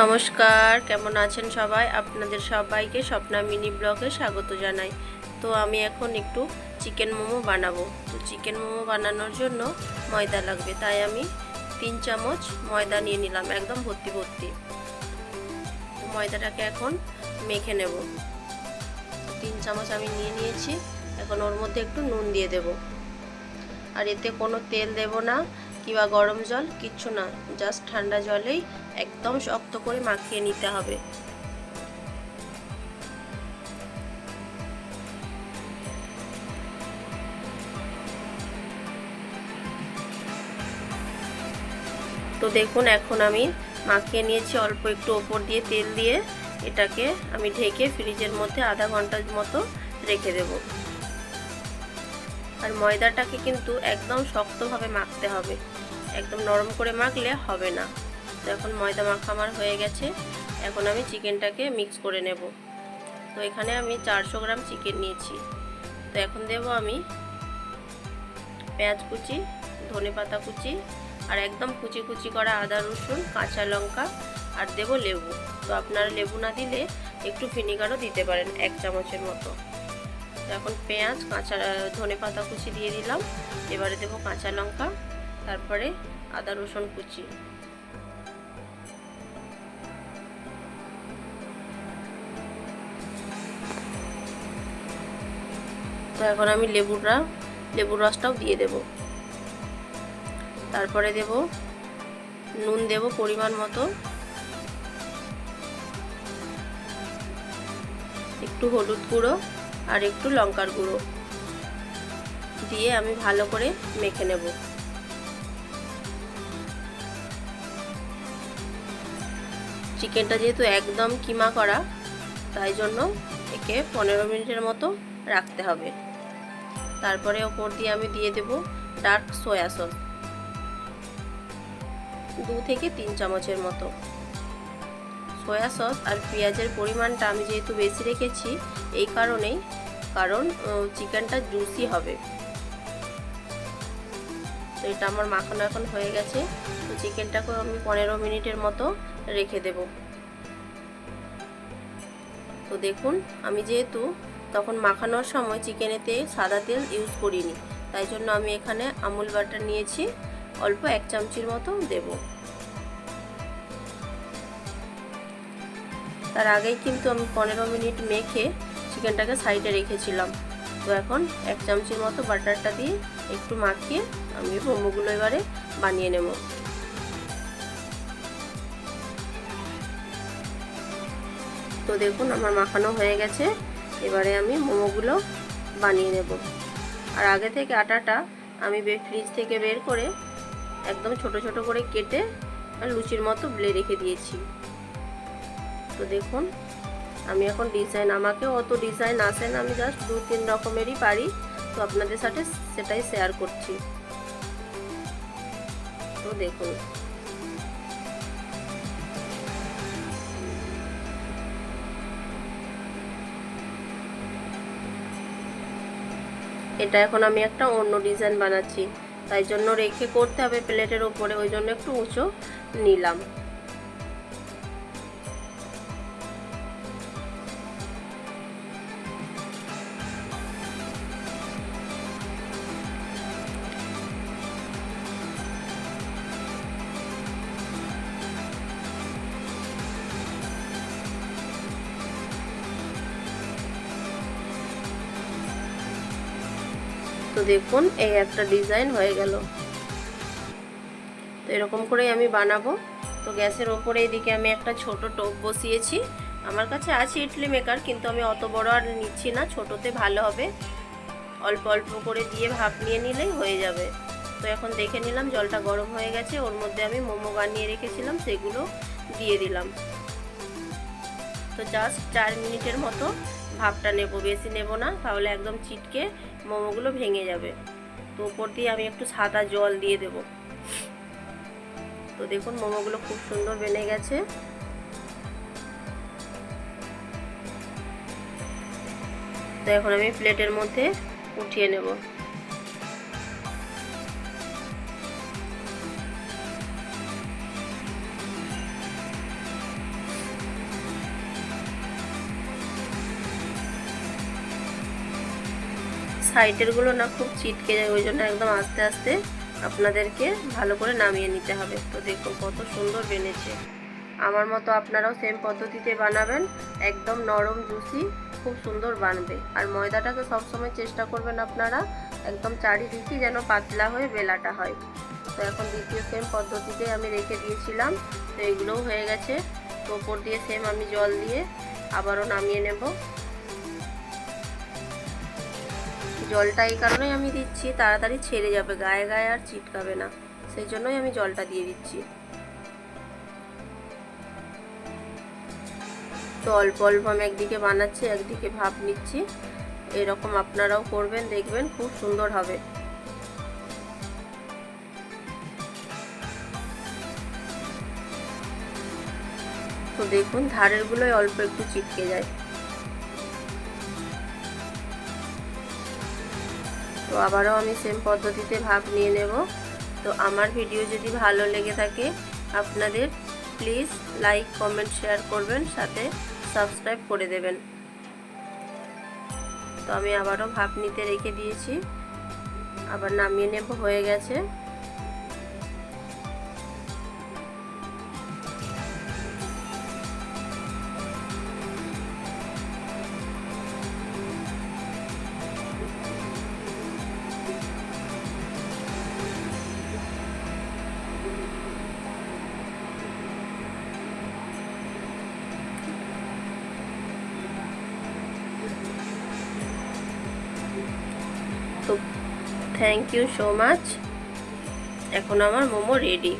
নমস্কার, কেমন আছেন সবাই? আপনাদের সবাইকে স্বপ্না মিনি ব্লগে স্বাগত জানাই। তো আমি এখন একটু চিকেন মোমো বানাবো। তো চিকেন মোমো বানানোর জন্য ময়দা লাগবে। তাই আমি তিন চামচ ময়দা নিয়ে নিলাম, একদম ভর্তি ভর্তি। ময়দাটাকে এখন মেখে নেব। তিন চামচ আমি নিয়ে নিয়েছি। এখন ওর মধ্যে একটু নুন দিয়ে দেব। আর এতে কোনো তেল দেব না। কিংবা গরম জল? কিচ্ছু না। জাস্ট ঠান্ডা জলেই একদম শক্ত করে মাখিয়ে নিতে হবে। তো দেখুন, এখন আমি মাখিয়ে নিয়েছি অল্প একটু ওপর দিয়ে তেল দিয়ে। এটাকে আমি ঢেকে ফ্রিজের মধ্যে আধা ঘণ্টার মতো রেখে দেব। আর ময়দাটাকে কিন্তু একদম শক্তভাবে মাখতে হবে। একদম নরম করে মাখলে হবে না। তো এখন ময়দা মাখা আমার হয়ে গেছে। এখন আমি চিকেনটাকে মিক্স করে নেব। তো এখানে আমি চারশো গ্রাম চিকেন নিয়েছি। তো এখন দেব আমি পেঁয়াজ কুচি, ধনে পাতা কুচি আর একদম কুচি কুচি করা আদা, রসুন, কাঁচা লঙ্কা আর দেব লেবু। তো আপনারা লেবু না দিলে একটু ভিনিগারও দিতে পারেন এক চামচের মতো। এখন পেঁয়াজ, কাঁচা ধনে পাতা কুচি দিয়ে দিলাম। এবারে দেবো কাঁচা লঙ্কা, তারপরে আদা, রসুন কুচি। তো এখন আমি লেবুটা, লেবুর রসটাও দিয়ে দেব। তারপরে দেব, নুন দেব পরিমাণ মতো। একটু হলুদ গুঁড়ো। আর একটু লঙ্কার গুঁড়ো দিয়ে আমি ভালো করে মেখে নেব। চিকেনটা যেহেতু একদম কিমা করা, তাই জন্য একে পনেরো মিনিটের মতো রাখতে হবে। তারপরে ওপর দিয়ে আমি দিয়ে দেব ডার্ক সয়া সস। দু থেকে তিন চামচের মতো। সয়া সস আর পেঁয়াজের পরিমাণটা আমি যেহেতু বেশি রেখেছি, এই কারণেই কারণ চিকেনটা জুসি হবে। তো এটা আমার মাখানো এখন হয়ে গেছে। তো চিকেনটাকে আমি পনেরো মিনিটের মতো রেখে দেব। তো দেখুন, আমি যেহেতু তখন মাখানোর সময় চিকেনেতে সাদা তেল ইউজ করিনি, তাই জন্য আমি এখানে আমুল বাটার নিয়েছি, অল্প এক চামচির মতো দেব। তার আগেই কিন্তু আমি পনেরো মিনিট মেখে চিকেনটাকে সাইডে রেখেছিলাম। তো এখন এক চামচির মতো বাটারটা দিয়ে একটু মাখিয়ে আমি মোমোগুলো এবারে বানিয়ে নেব। তো দেখুন আমার মাখানো হয়ে গেছে। এবারে আমি মোমোগুলো বানিয়ে নেব। আর আগে থেকে আটাটা আমি ফ্রিজ থেকে বের করে একদম ছোট ছোট করে কেটে লুচির মতো ব্লে রেখে দিয়েছি। তো দেখুন আমি এখন ডিজাইন আমাকে অত ডিজাইন আসে না, আমি জাস্ট দু তিন রকমেরই পারি, তো আপনাদের সাথে সেটাই শেয়ার করছি। তো দেখুন। এটা এখন আমি একটা অন্য ডিজাইন বানাচ্ছি, তাই জন্য রেখে করতে হবে প্লেটের ওপরে ওই জন্য একটু উঁচু নিলাম। তো দেখুন, এই একটা ডিজাইন হয়ে গেল। তো এরকম করেই আমি বানাবো। তো গ্যাসের ওপরে এদিকে আমি একটা ছোট টোপ বসিয়েছি। আমার কাছে আছে ইডলি মেকার, কিন্তু আমি অত বড় আর নিচ্ছি না, ছোটোতে ভালো হবে। অল্প অল্প করে দিয়ে ভাপ নিয়ে নিলেই হয়ে যাবে। তো এখন দেখে নিলাম, জলটা গরম হয়ে গেছে। ওর মধ্যে আমি মোমো বানিয়ে রেখেছিলাম, সেগুলো দিয়ে দিলাম। তো জাস্ট চার মিনিটের মতো ভাপটা নেব, বেশি নেব না, তাহলে একদম চিটকে মোমোগুলো ভেঙে যাবে। তো ওপর দিয়ে আমি একটু সাদা জল দিয়ে দেব। তো দেখুন, মোমোগুলো খুব সুন্দর বেনে গেছে। তো এখন আমি প্লেটের মধ্যে উঠিয়ে নেব। সাইডেরগুলো না খুব চিটকে যায়, ওই জন্য একদম আস্তে আস্তে আপনাদেরকে ভালো করে নামিয়ে নিতে হবে। তো দেখুন কত সুন্দর বেনেছে। আমার মতো আপনারাও সেম পদ্ধতিতে বানাবেন, একদম নরম জুসি খুব সুন্দর বানবে। আর ময়দাটাকে সবসময় চেষ্টা করবেন আপনারা একদম চারিদিকই যেন পাতলা হয়ে বেলাটা হয়। তো এখন দ্বিতীয় সেম পদ্ধতিতে আমি রেখে দিয়েছিলাম, তো এগুলোও হয়ে গেছে। তো ওপর দিয়ে সেম আমি জল দিয়ে আবারও নামিয়ে নেব। জলটা এই কারণেই আমি দিচ্ছি, তাড়াতাড়ি ছেড়ে যাবে, গায়ে গায়ে আর চিটকাবে না। সেই জন্যই আমি জলটা দিয়ে দিচ্ছি। তো অল্প অল্প আমি একদিকে বানাচ্ছি, একদিকে ভাপ নিচ্ছি। এরকম আপনারাও করবেন, দেখবেন খুব সুন্দর হবে। তো দেখুন ধারেরগুলোই অল্প একটু চিটকে যায়। তো আবারও আমি সেম পদ্ধতিতে ভাপ নিয়ে নেব। তো আমার ভিডিও যদি ভালো লেগে থাকে, আপনাদের প্লিজ লাইক কমেন্ট শেয়ার করবেন, সাথে সাবস্ক্রাইব করে দেবেন। তো আমি আবারও ভাপ নিতে রেখে দিয়েছি। আবার নামিয়ে নেব, হয়ে গেছে। থ্যাংক ইউ সো মাচ এখন আমার মোমো রেডি